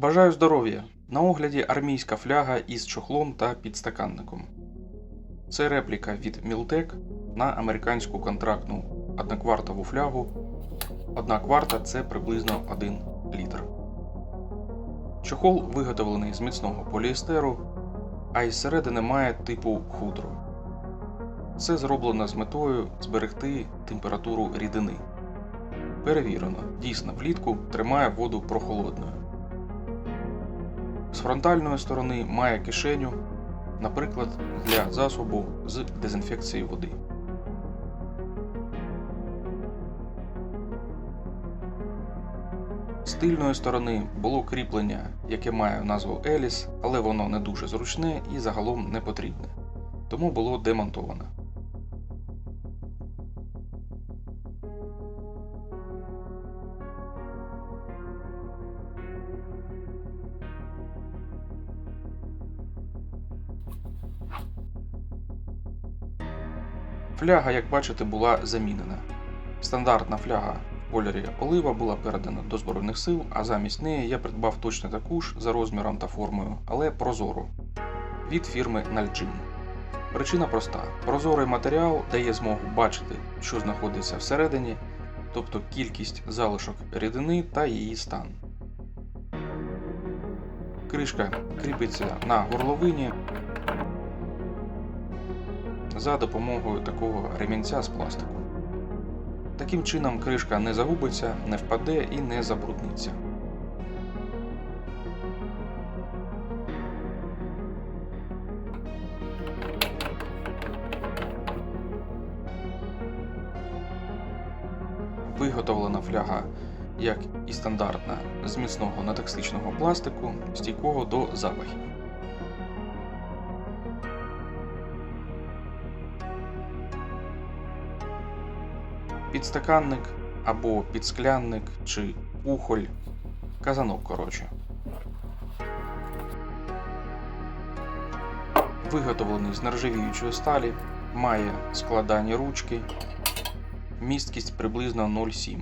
Бажаю здоров'я! На огляді армійська фляга із чохлом та підстаканником. Це репліка від Мілтек на американську контрактну одноквартову флягу. Одна кварта це приблизно 1 літр. Чохол виготовлений з міцного поліестеру, а із середини має типу хутро. Це зроблено з метою зберегти температуру рідини. Перевірено, дійсно влітку тримає воду прохолодною. З фронтальної сторони має кишеню, наприклад, для засобу з дезінфекції води. З тильної сторони було кріплення, яке має назву Еліс, але воно не дуже зручне і загалом не потрібне, тому було демонтовано. Фляга, як бачите, була замінена. Стандартна фляга в кольорі олива була передана до Збройних сил, а замість неї я придбав точно таку ж за розміром та формою, але прозору від фірми Nalgene. Причина проста: прозорий матеріал дає змогу бачити, що знаходиться всередині, тобто кількість залишок рідини та її стан. Кришка кріпиться на горловині за допомогою такого ремінця з пластику. Таким чином кришка не загубиться, не впаде і не забрудниться. Виготовлена фляга, як і стандартна, з міцного натоксичного пластику, стійкого до запахів. Підстаканник або підсклянник чи кухоль. Казанок, коротше. Виготовлений з нержавіючої сталі, має складані ручки, місткість приблизно 0,7.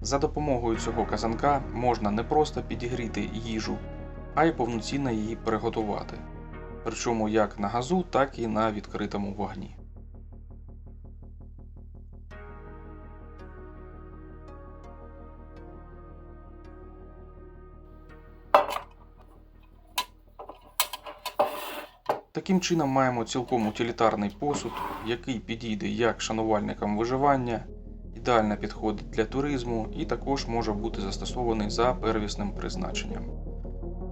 За допомогою цього казанка можна не просто підігріти їжу, а й повноцінно її приготувати. Причому як на газу, так і на відкритому вогні. Таким чином маємо цілком утилітарний посуд, який підійде як шанувальникам виживання, ідеально підходить для туризму і також може бути застосований за первісним призначенням.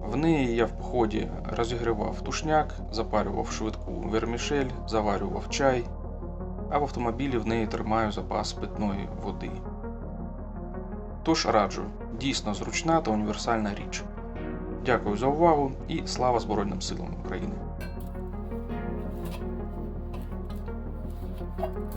В неї я в поході розігрівав тушняк, запарював швидку вермішель, заварював чай, а в автомобілі в неї тримаю запас питної води. Тож раджу, дійсно зручна та універсальна річ. Дякую за увагу і слава Збройним силам України! Okay.